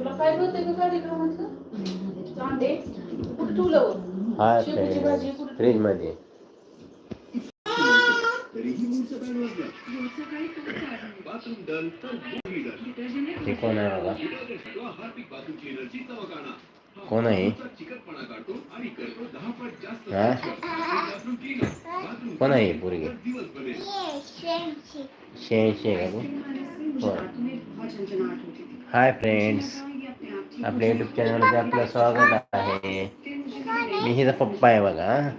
तुला काय होतं का कार्यक्रमाचं कांदे कुठं ठेवलं हो? शेपूची भाजी कुठं फ्रीजमध्ये कोण आहे बाबा? कोण आहे? हा? कोण आहे पोरगी? शहाऐंशी आहे का हाय. फ्रेंड्स आपल्या युट्यूब चॅनलमध्ये आपलं स्वागत आहे. मी हिचा पप्पा आहे बघा.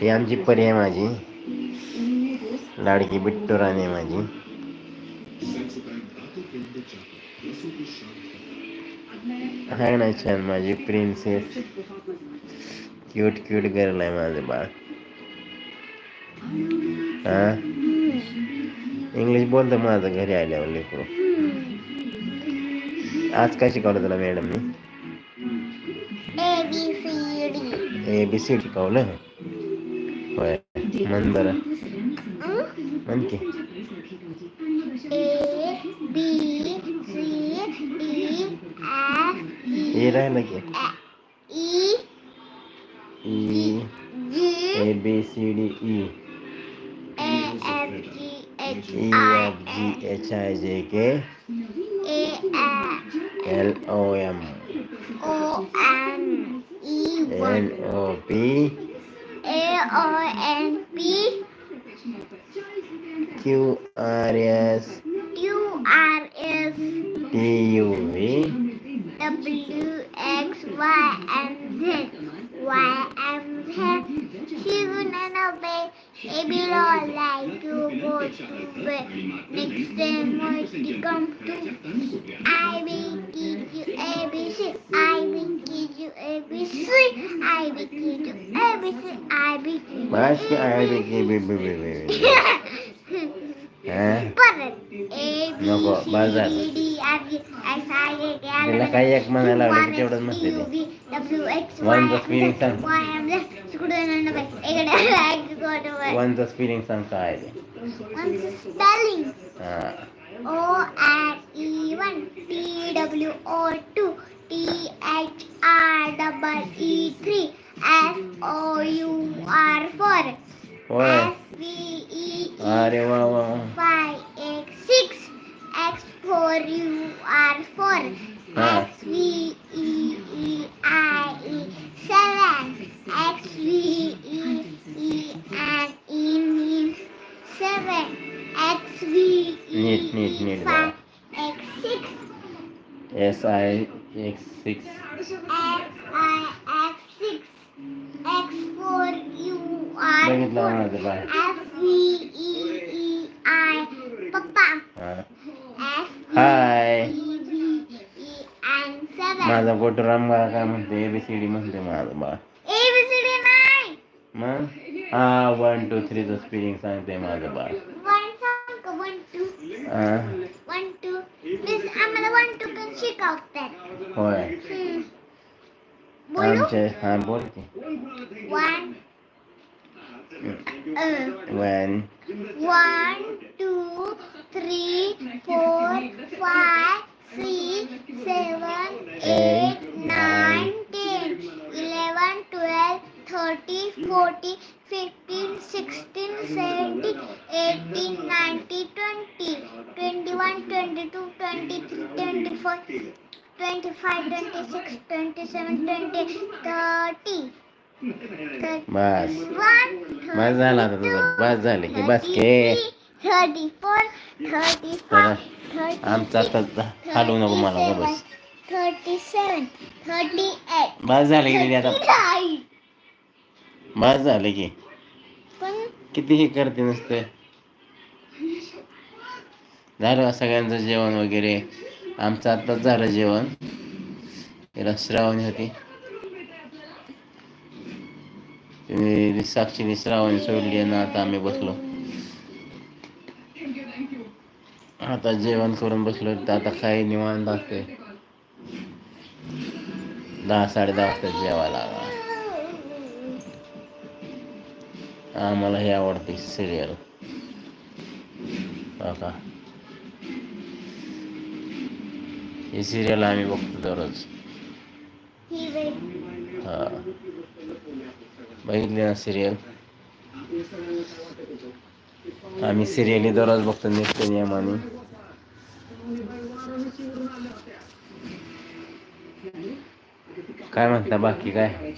ही आमची परी आहे माझी. लाडकी बिट्टू राणी आहे माझी. आहे ना छान माझी प्रिन्सेस क्यूट क्यूट गर्ल आहे माझं बाळ. हा? इंग्लिश बोलतो माझं घरी आल्यावर लेकरू. आज काय शिकवलं तुला मॅडमनी ए बी सी शिकवलं होय म्हण बरं म्हण की ए राहिलं की E A B C D E L O M. O N E L O B A O N B Q R S. Q R S. T U V. W X Y and Z. Y and Z. Children and obey A below like to go to bed Next day must come to I will teach you ABC I will teach you ABC I will teach you ABC I will teach बस की I बी की बी बी बी बी you हा परत A B नको, बस C झालं. D D R E F I A K L तिला काही एक म्हणायला लागलं की तेवढंच म्हणते ते One the spelling सांग. One's a feeling some One's a spelling. Ah. O R E 1 T W O 2 T H R double E 3 F O U R 4 Oye. F V E E Are, wow, wow. 5 X 6 X 4 U R 4 ah. S I X six X I X six X four U R बघितलं माझं बाळ F V E E I पप्पा हा F हाय E E माझा पोटराम बाळ काय म्हणते ABCD म्हणते माझं बाळ मग हा वन टू थ्रीचं स्पेलिंग सांगते माझं बाळ वन सांग का वन टू हा वन टू प्लीज आम्हाला वन टू पण शिकवतात. होय. हम्म. बोलू? आमचे हा बोल की. One one one two three four five six seven eight 30, 40, 15, 16, 17, 18, 19, 20, 21, 22, 23, 24, 25, 26, 27, 28, 30. बस बस झाला आता तुझं बस झाले की बस के थर्टी फोर थर्टी फाय आमचा आता हलवू नको मला बस थर्टी सेवन थर्टी एट बस झाले की आता बस झालं की. पण कितीही करते नसते? झालं सगळ्यांचं जेवण वगैरे? आमचं आत्ताच झालं जेवण. तिला श्रावणी होती. तिने साक्षीने श्रावणी सोडली आणि आता आम्ही बसलो. आता जेवण करून बसलो तर आता काही निवांत असते दहा साडे दहा वाजता जेवायला आम्हाला हे आवडते सिरियल हो का ही सिरियल आम्ही बघतो दररोज. हां. हा बघितली ना सिरियल आम्ही सिरियली दररोज बघतो नित्य नियमाने. काय म्हणता बाकी काय?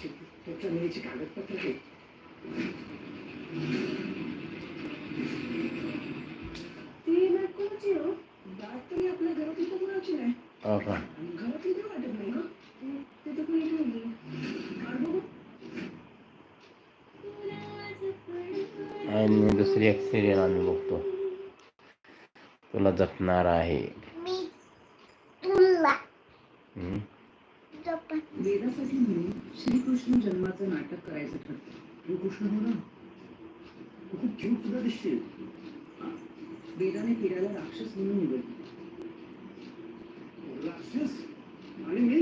आणि दुसरी एक सिरियल आम्ही बघतो. तुला जपणार आहे. वेदासाठी म्हणून श्रीकृष्ण जन्माचं नाटक करायचं ठरतं. तू कृष्ण हो ना? तू खूप क्यूट सुद्धा हा? वेदाने फिरायला राक्षस म्हणून निवडली. राक्षस? आणि मी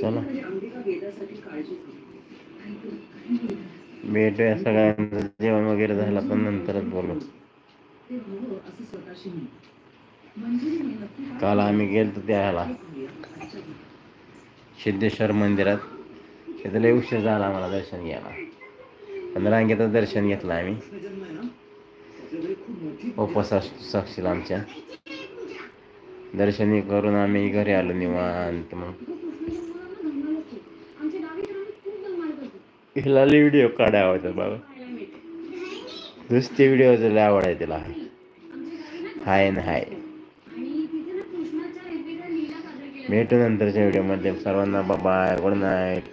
चला. कधी अंबिका वेदासाठी काळजी घेते. भेटूया सगळ्यांचं. जेवण वगैरे झालं पण नंतरच बोलू. काल आम्ही गेलतो त्याला. सिद्धेश्वर मंदिरात. तिथं लय उशीर झाला आम्हाला दर्शन घ्यायला. पण रांगेतच दर्शन घेतलं आम्ही. कृष्ण उपवास साक्षीला आमच्या. दर्शनी करून आम्ही घरी आलो निवांत मग. हिला व्हिडिओ काढा आवडतात बाबा. नुसते व्हिडिओ लय आवड आहे तिला. हाय ना हाय. भेटू नंतरच्या व्हिडिओमध्ये सर्वांना बाय गुड नाईट